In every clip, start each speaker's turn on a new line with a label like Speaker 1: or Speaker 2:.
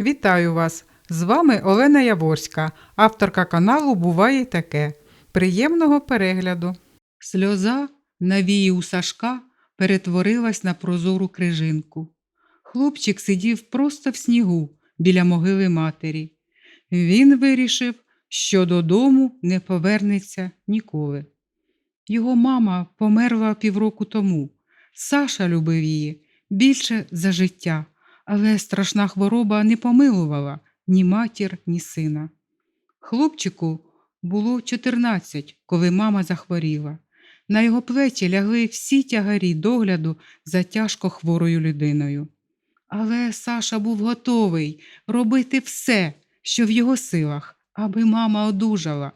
Speaker 1: Вітаю вас! З вами Олена Яворська, авторка каналу Буває таке. Приємного перегляду. Сльоза на вії у Сашка перетворилась на прозору крижинку. Хлопчик сидів просто в снігу біля могили матері. Він вирішив, що додому не повернеться ніколи. Його мама померла півроку тому. Саша любив її більше за життя, але страшна хвороба не помилувала ні матір, ні сина. Хлопчику було 14, коли мама захворіла. На його плечі лягли всі тягарі догляду за тяжко хворою людиною. Але Саша був готовий робити все, що в його силах, аби мама одужала.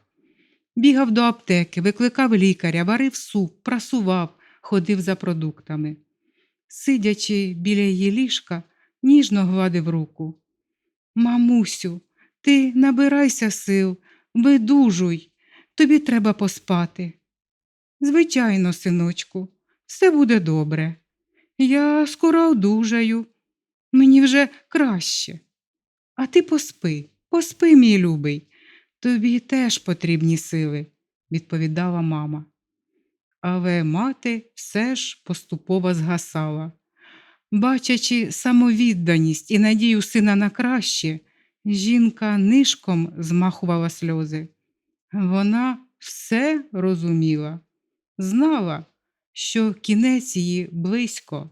Speaker 1: Бігав до аптеки, викликав лікаря, варив суп, прасував, ходив за продуктами. Сидячи біля її ліжка, ніжно гладив руку. Мамусю, ти набирайся сил, видужуй, тобі треба поспати. Звичайно, синочку, все буде добре. Я скоро одужаю, мені вже краще. А ти поспи, поспи, мій любий, тобі теж потрібні сили, відповідала мама. Але мати все ж поступово згасала. Бачачи самовідданість і надію сина на краще, жінка нишком змахувала сльози. Вона все розуміла, знала, що кінець її близько,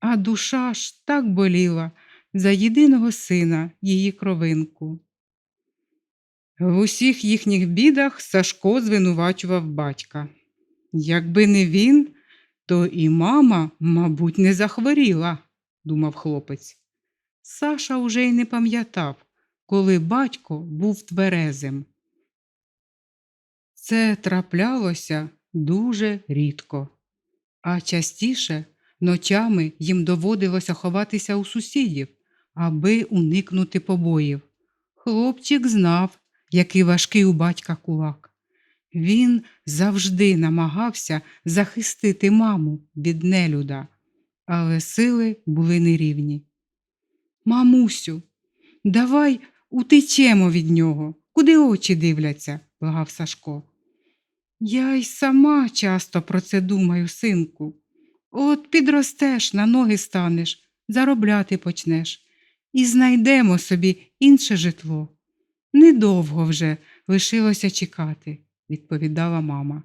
Speaker 1: а душа ж так боліла за єдиного сина, її кровинку. В усіх їхніх бідах Сашко звинувачував батька. Якби не він, то і мама, мабуть, не захворіла, думав хлопець. Саша уже й не пам'ятав, коли батько був тверезим. Це траплялося дуже рідко, а частіше ночами їм доводилося ховатися у сусідів, аби уникнути побоїв. Хлопчик знав, який важкий у батька кулак. Він завжди намагався захистити маму від нелюда, але сили були нерівні. Мамусю, давай утечемо від нього, куди очі дивляться, благав Сашко. Я й сама часто про це думаю, синку. От підростеш, на ноги станеш, заробляти почнеш, і знайдемо собі інше житло. Недовго вже лишилося чекати відповідала мама.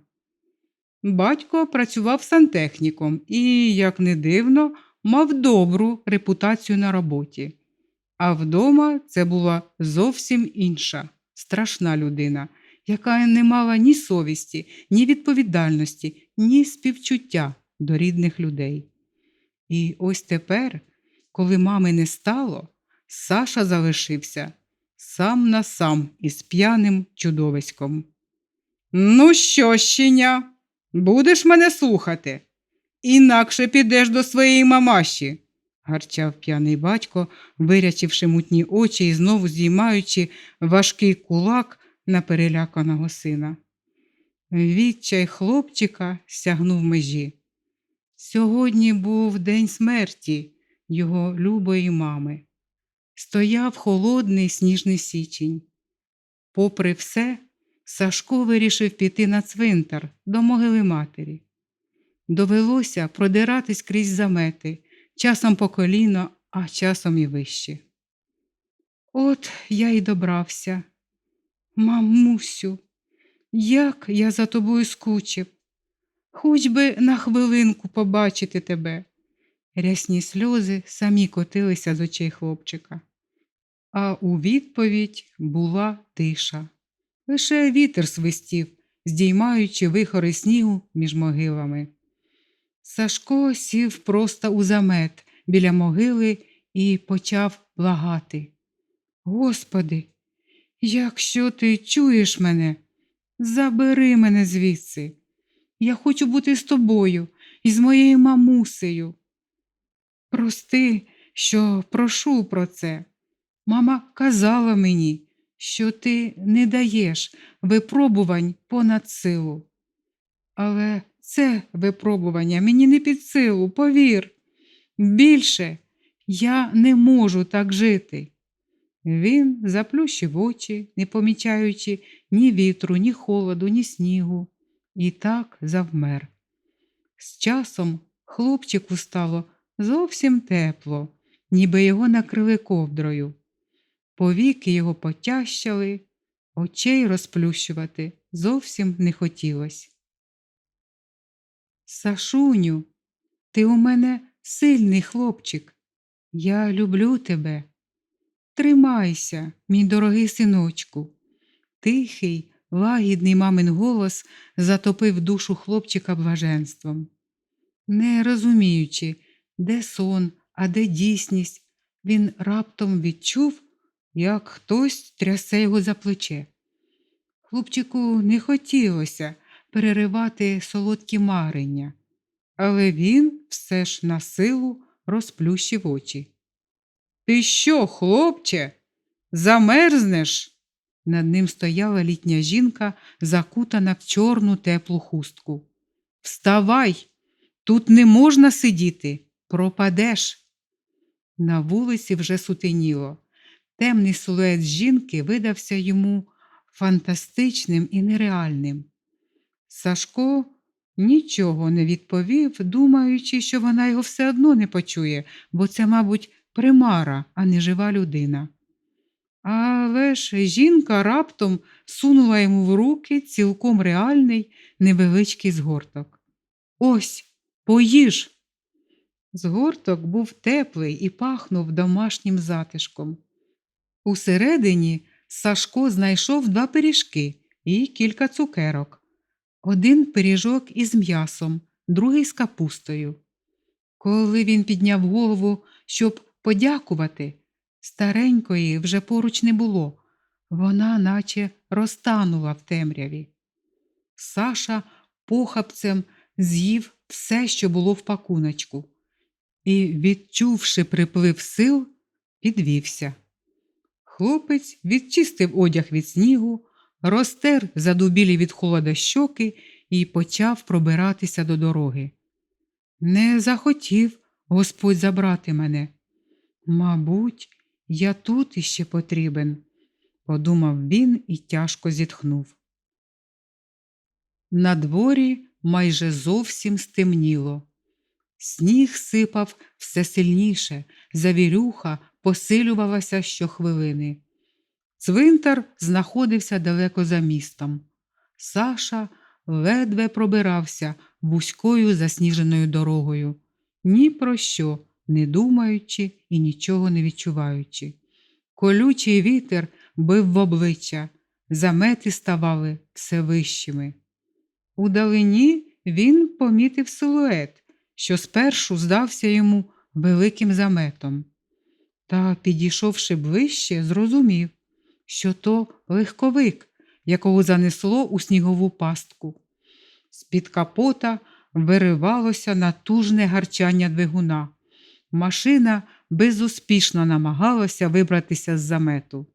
Speaker 1: Батько працював сантехніком і, як не дивно, мав добру репутацію на роботі. А вдома це була зовсім інша, страшна людина, яка не мала ні совісті, ні відповідальності, ні співчуття до рідних людей. І ось тепер, коли мами не стало, Саша залишився сам на сам із п'яним чудовиськом. Ну що, щеня, будеш мене слухати? Інакше підеш до своєї мамаші, гарчав п'яний батько, вирячивши мутні очі і знову здіймаючи важкий кулак на переляканого сина. Відчай хлопчика сягнув межі. Сьогодні був день смерті його любої мами. Стояв холодний сніжний січень. Попри все, Сашко вирішив піти на цвинтар до могили матері. Довелося продиратись крізь замети, часом по коліно, а часом і вище. От я й добрався. Мамусю, як я за тобою скучив, хоч би на хвилинку побачити тебе. Рясні сльози самі котилися з очей хлопчика. А у відповідь була тиша. Лише вітер свистів, здіймаючи вихори снігу між могилами. Сашко сів просто у замет біля могили і почав благати. Господи, якщо ти чуєш мене, забери мене звідси. Я хочу бути з тобою і з моєю мамусею. Прости, що прошу про це. Мама казала мені, що ти не даєш випробувань понад силу. Але це випробування мені не під силу, повір. Більше я не можу так жити. Він заплющив очі, не помічаючи ні вітру, ні холоду, ні снігу, і так завмер. З часом хлопчику стало зовсім тепло, ніби його накрили ковдрою. Повіки його потящали, очей розплющувати зовсім не хотілось. Сашуню, ти у мене сильний хлопчик. Я люблю тебе. Тримайся, мій дорогий синочку. Тихий, лагідний мамин голос затопив душу хлопчика блаженством. Не розуміючи, де сон, а де дійсність, він раптом відчув, як хтось трясе його за плече. Хлопчику не хотілося переривати солодкі марення, але він все ж на силу розплющив очі. Ти що, хлопче, замерзнеш? Над ним стояла літня жінка, закутана в чорну теплу хустку. Вставай, тут не можна сидіти, пропадеш. На вулиці вже сутеніло. Темний силует жінки видався йому фантастичним і нереальним. Сашко нічого не відповів, думаючи, що вона його все одно не почує, бо це, мабуть, примара, а не жива людина. Але ж жінка раптом сунула йому в руки цілком реальний невеличкий згорток. Ось, поїж. Згорток був теплий і пахнув домашнім затишком. Усередині Сашко знайшов два пиріжки і кілька цукерок. Один пиріжок із м'ясом, другий з капустою. Коли він підняв голову, щоб подякувати, старенької вже поруч не було, вона наче розтанула в темряві. Саша похапцем з'їв все, що було в пакуночку, і, відчувши приплив сил, підвівся. Хлопець відчистив одяг від снігу, розтер задубілі від холода щоки і почав пробиратися до дороги. Не захотів Господь забрати мене. Мабуть, я тут іще потрібен, подумав він і тяжко зітхнув. На дворі майже зовсім стемніло. Сніг сипав все сильніше, завірюха посилювалася щохвилини. Цвинтар знаходився далеко за містом. Саша ледве пробирався вузькою засніженою дорогою, ні про що не думаючи і нічого не відчуваючи. Колючий вітер бив в обличчя, замети ставали все вищими. Удалині він помітив силует, що спершу здався йому великим заметом. Та, підійшовши ближче, зрозумів, що то легковик, якого занесло у снігову пастку. З-під капота виривалося натужне гарчання двигуна. Машина безуспішно намагалася вибратися з замету.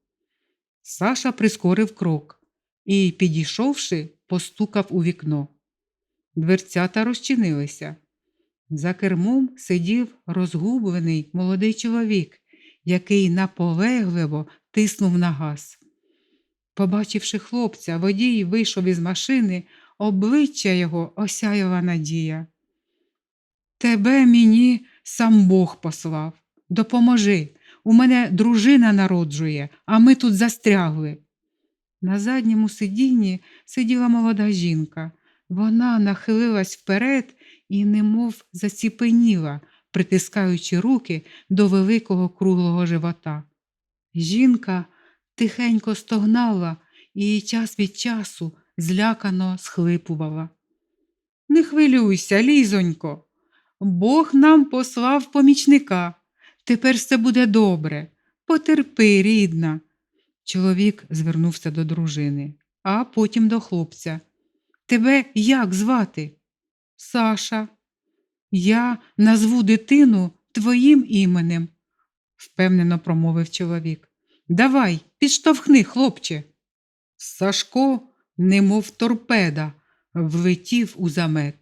Speaker 1: Саша прискорив крок і, підійшовши, постукав у вікно. Дверцята розчинилися. За кермом сидів розгублений молодий чоловік, який наполегливо тиснув на газ. Побачивши хлопця, водій вийшов із машини, обличчя його осяяла надія. Тебе мені сам Бог послав. Допоможи. У мене дружина народжує, а ми тут застрягли. На задньому сидінні сиділа молода жінка. Вона нахилилась вперед і немов заціпеніла, притискаючи руки до великого круглого живота. Жінка тихенько стогнала і час від часу злякано схлипувала. Не хвилюйся, лізонько, Бог нам послав помічника. Тепер все буде добре. Потерпи, рідна. Чоловік звернувся до дружини, а потім до хлопця. Тебе як звати? Саша. Я назву дитину твоїм іменем, впевнено промовив чоловік. Давай, підштовхни, хлопче. Сашко, немов торпеда, влетів у замет.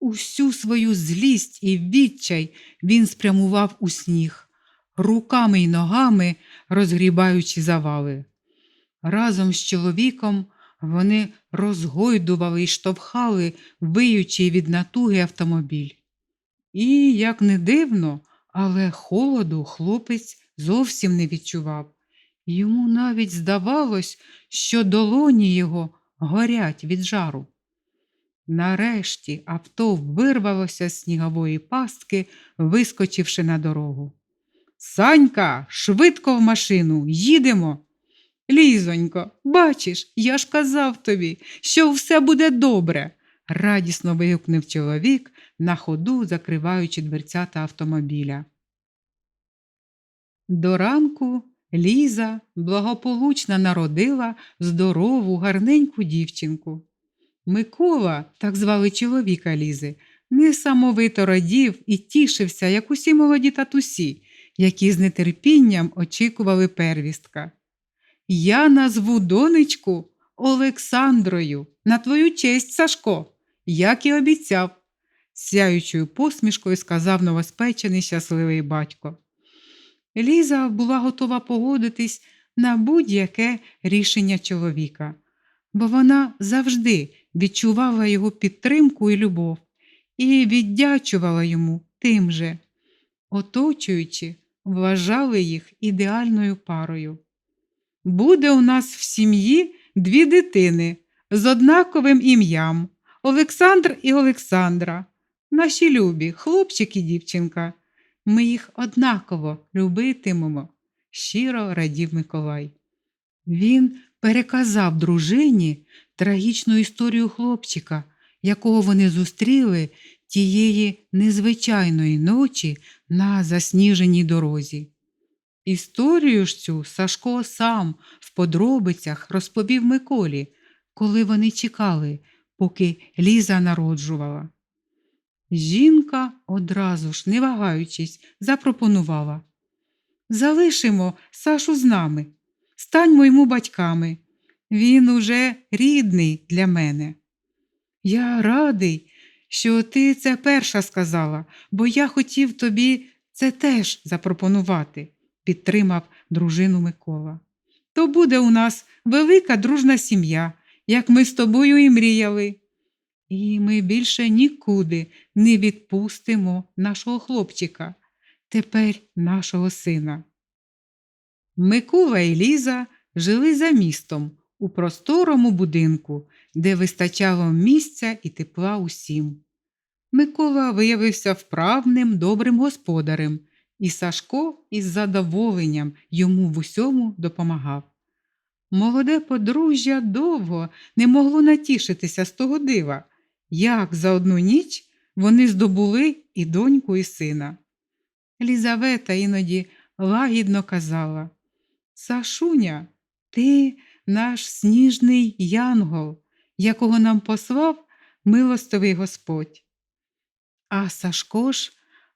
Speaker 1: Усю свою злість і відчай він спрямував у сніг. Руками й ногами розгрібаючи завали. Разом з чоловіком вони розгойдували і штовхали, виючи від натуги автомобіль. І, як не дивно, але холоду хлопець зовсім не відчував. Йому навіть здавалось, що долоні його горять від жару. Нарешті авто вирвалося з снігової пастки, вискочивши на дорогу. Санька, швидко в машину, їдемо. Лізонько, бачиш, я ж казав тобі, що все буде добре, радісно вигукнув чоловік, на ходу закриваючи дверцята автомобіля. До ранку Ліза благополучно народила здорову, гарненьку дівчинку. Микола, так звали чоловіка Лізи, несамовито радів і тішився, як усі молоді татусі, які з нетерпінням очікували первістка. Я назву донечку Олександрою на твою честь, Сашко, як і обіцяв, сяючою посмішкою сказав новоспечений щасливий батько. Ліза була готова погодитись на будь-яке рішення чоловіка, бо вона завжди відчувала його підтримку і любов і віддячувала йому тим же, оточуючи, вважали їх ідеальною парою. Буде у нас в сім'ї дві дитини з однаковим ім'ям Олександр і Олександра. Наші любі, хлопчик і дівчинка. Ми їх однаково любитимемо, щиро радів Миколай. Він переказав дружині трагічну історію хлопчика, якого вони зустріли тієї незвичайної ночі на засніженій дорозі. Історію ж цю Сашко сам в подробицях розповів Миколі, коли вони чекали, поки Ліза народжувала. Жінка одразу ж, не вагаючись, запропонувала Залишимо Сашу з нами, станьмо йому батьками. Він уже рідний для мене. Я радий, що ти це перша сказала, бо я хотів тобі це теж запропонувати, підтримав дружину Микола. То буде у нас велика дружна сім'я, як ми з тобою і мріяли. І ми більше нікуди не відпустимо нашого хлопчика, тепер нашого сина. Микола і Ліза жили за містом у просторому будинку, де вистачало місця і тепла усім. Микола виявився вправним, добрим господарем, і Сашко із задоволенням йому в усьому допомагав. Молоде подружжя довго не могло натішитися з того дива, як за одну ніч вони здобули і доньку, і сина. Лізавета іноді лагідно казала Сашуня, ти наш сніжний янгол, якого нам послав милостивий Господь. А Сашко ж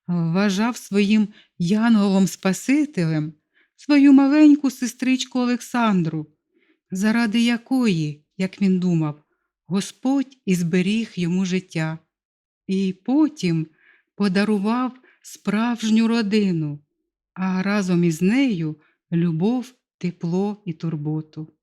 Speaker 1: вважав своїм янголом-спасителем свою маленьку сестричку Олександру, заради якої, як він думав, Господь і зберіг йому життя, і потім подарував справжню родину, а разом із нею любов, тепло і турботу.